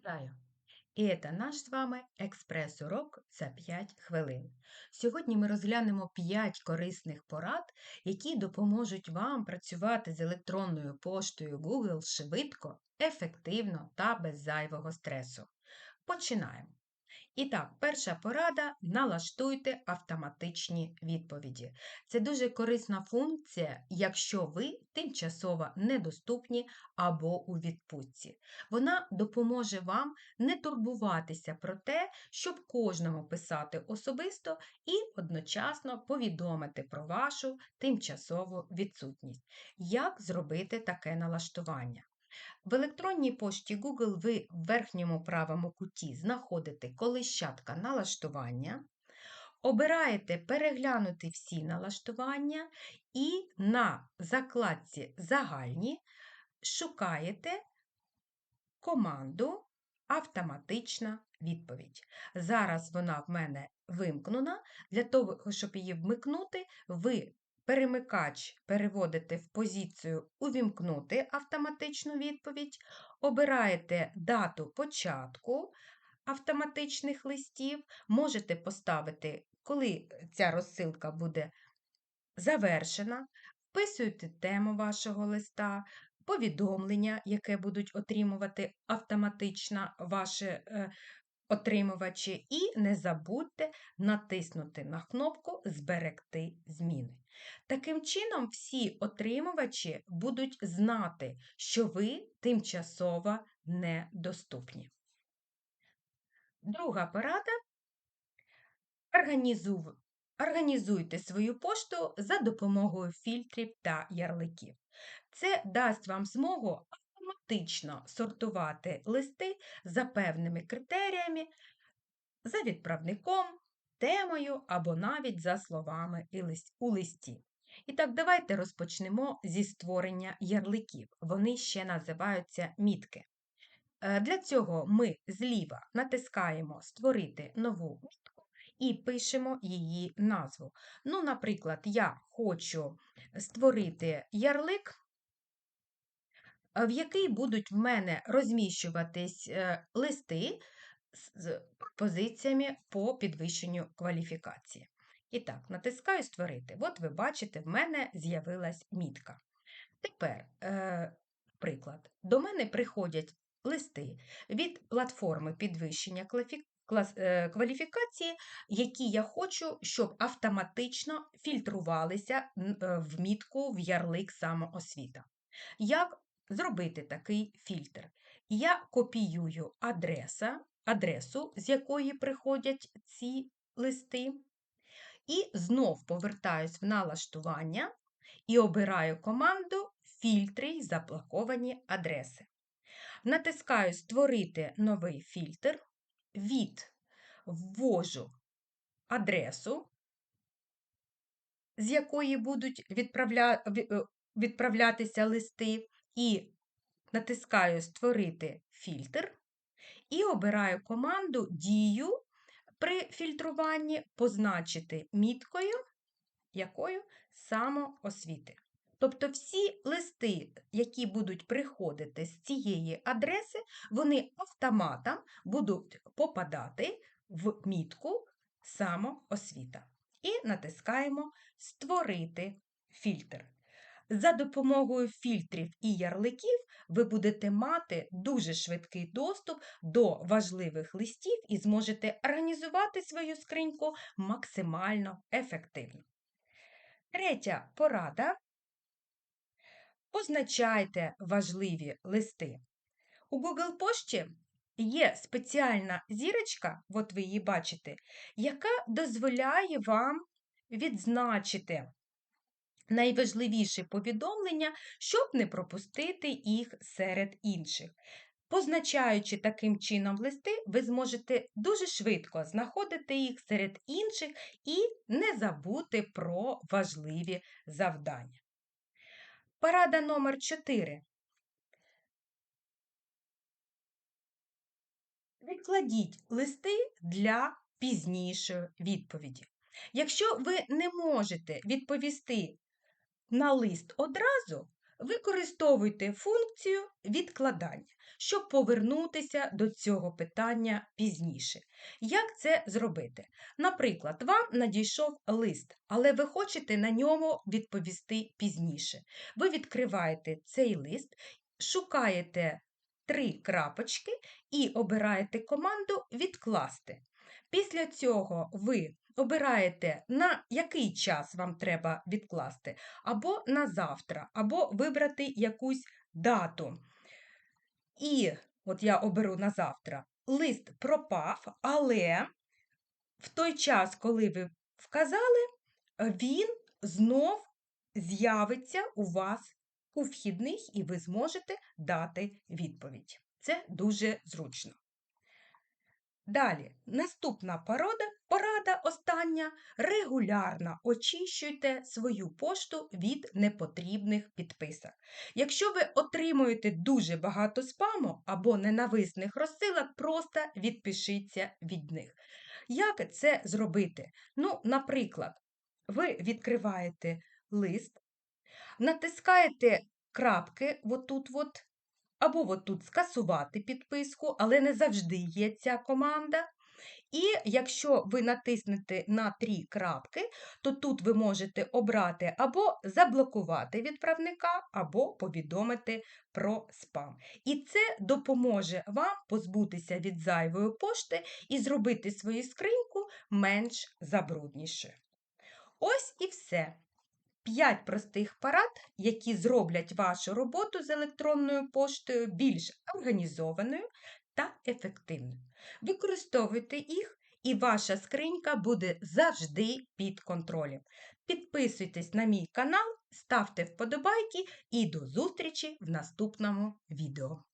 Вітаю! І це наш з вами експрес-урок за 5 хвилин. Сьогодні ми розглянемо 5 корисних порад, які допоможуть вам працювати з електронною поштою Google швидко, ефективно та без зайвого стресу. Починаємо! І так, перша порада налаштуйте автоматичні відповіді. Це дуже корисна функція, якщо ви тимчасово недоступні або у відпустці. Вона допоможе вам не турбуватися про те, щоб кожному писати особисто і одночасно повідомити про вашу тимчасову відсутність. Як зробити таке налаштування? В електронній пошті Google ви в верхньому правому куті знаходите колищатка налаштування, обираєте переглянути всі налаштування і на закладці Загальні шукаєте команду Автоматична відповідь. Зараз вона в мене вимкнена. Для того, щоб її вмикнути, ви перемикач переводите в позицію Увімкнути автоматичну відповідь, обираєте дату початку автоматичних листів, можете поставити, коли ця розсилка буде завершена, вписуєте тему вашого листа, повідомлення, яке будуть отримувати автоматично ваші е, отримувачі, і не забудьте натиснути на кнопку Зберегти зміни. Таким чином, всі отримувачі будуть знати, що ви тимчасово недоступні. Друга порада. Організуйте свою пошту за допомогою фільтрів та ярликів. Це дасть вам змогу автоматично сортувати листи за певними критеріями, за відправником, темою або навіть за словами у листі. І так, давайте розпочнемо зі створення ярликів. Вони ще називаються мітки. Е, для цього ми зліва натискаємо Створити нову мітку і пишемо її назву. Ну, Наприклад, я хочу створити ярлик в який будуть в мене розміщуватись е, листи з позиціями по підвищенню кваліфікації. І так, натискаю Створити. От ви бачите, в мене з'явилась мітка. Тепер, е, приклад, до мене приходять листи від платформи підвищення е, кваліфікації, які я хочу, щоб автоматично фільтрувалися в мітку в ярлик самоосвіта. Як зробити такий фільтр. Я копіюю адреса, адресу, з якої приходять ці листи, і знов повертаюсь в налаштування і обираю команду Фільтри й заблоковані адреси. Натискаю Створити новий фільтр, від ввожу адресу, з якої будуть відправля... Відправлятися листи, і натискаю Створити фільтр і обираю команду Дію при фільтруванні позначити міткою, якою самоосвіти. Тобто всі листи, які будуть приходити з цієї адреси, вони автоматом будуть попадати в мітку самоосвіта. І натискаємо Створити фільтр. За допомогою фільтрів і ярликів ви будете мати дуже швидкий доступ до важливих листів і зможете організувати свою скриньку максимально ефективно. Третя порада. Позначайте важливі листи. У Google пошті є спеціальна зірочка, от ви її бачите, яка дозволяє вам відзначити найважливіші повідомлення, щоб не пропустити їх серед інших. Позначаючи таким чином листи, ви зможете дуже швидко знаходити їх серед інших і не забути про важливі завдання. Порада номер 4. Відкладіть листи для пізнішої відповіді. Якщо ви не можете відповісти на лист одразу, Використовуйте функцію відкладання, щоб повернутися до цього питання пізніше. Як це зробити? Наприклад, вам надійшов лист, але ви хочете на ньому відповісти пізніше. Ви відкриваєте цей лист, шукаєте три крапочки і обираєте команду Відкласти. Після цього ви обираєте, на який час вам треба відкласти, або на завтра, або вибрати якусь дату. І от я оберу на завтра. Лист пропав, але в той час, коли ви вказали, він знов з'явиться у вас у вхідних, і ви зможете дати відповідь. Це дуже зручно. Далі, наступна порада, порада остання. Регулярно очищуйте свою пошту від непотрібних підписок. Якщо ви отримуєте дуже багато спаму або ненависних розсилок, просто відпишіться від них. Як це зробити? Ну, наприклад, ви відкриваєте лист, натискаєте крапки отут от, або тут скасувати підписку, але не завжди є ця команда. І якщо ви натиснете на три крапки, то тут ви можете обрати або заблокувати відправника, або повідомити про спам. І це допоможе вам позбутися від зайвої пошти і зробити свою скриньку менш забрудніше. Ось і все. П'ять простих порад, які зроблять вашу роботу з електронною поштою більш організованою та ефективною. Використовуйте їх, і ваша скринька буде завжди під контролем. Підписуйтесь на мій канал, ставте вподобайки і до зустрічі в наступному відео.